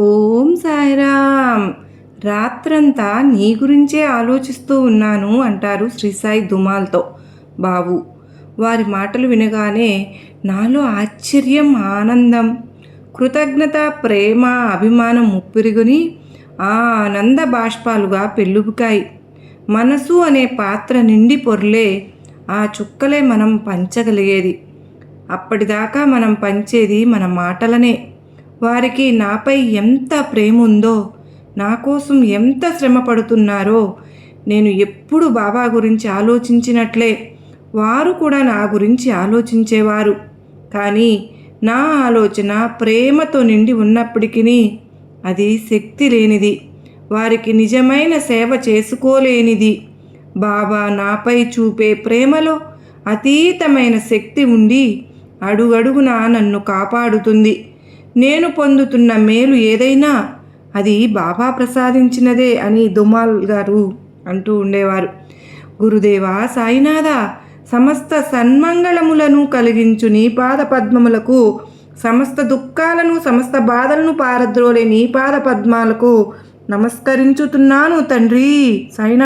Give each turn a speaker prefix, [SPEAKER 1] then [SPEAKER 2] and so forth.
[SPEAKER 1] ఓం సాయిరామ్. రాత్రంతా నీ గురించే ఆలోచిస్తూ ఉన్నాను అంటారు శ్రీ సాయి దుమాల్తో బాబు. వారి మాటలు వినగానే నాలో ఆశ్చర్యం ఆనందం కృతజ్ఞత ప్రేమ అభిమానం ముప్పిరుగుని ఆ ఆనంద బాష్పాలుగా పెళ్ళుబుకాయి. మనసు అనే పాత్ర నిండి పొర్లే ఆ చుక్కలే మనం పంచగలిగేది. అప్పటిదాకా మనం పంచేది మన మాటలనే. వారికి నాపై ఎంత ప్రేమ ఉందో నా కోసం ఎంత శ్రమ పడుతున్నారో నేను ఎప్పుడు బాబా గురించి ఆలోచించినట్లే. వారు కూడా నా గురించి ఆలోచించేవారు. కానీ నా ఆలోచన ప్రేమతో నిండి ఉన్నప్పటికీ అది శక్తి లేనిది. వారికి నిజమైన సేవ చేసుకోలేనిది. బాబా నాపై చూపే ప్రేమలో అతీతమైన శక్తి ఉండి అడుగడుగునా నన్ను కాపాడుతుంది. నేను పొందుతున్న మేలు ఏదైనా అది బాబా ప్రసాదించినదే అని దుమాల్ గారు అంటూ ఉండేవారు. గురుదేవా సాయినాథ సమస్త సన్మంగళములను కలిగించు నీ పాద పద్మములకు సమస్త దుఃఖాలను సమస్త బాధలను పారద్రోలే నీ పాద పద్మాలకు నమస్కరించుతున్నాను తండ్రి. సాయినా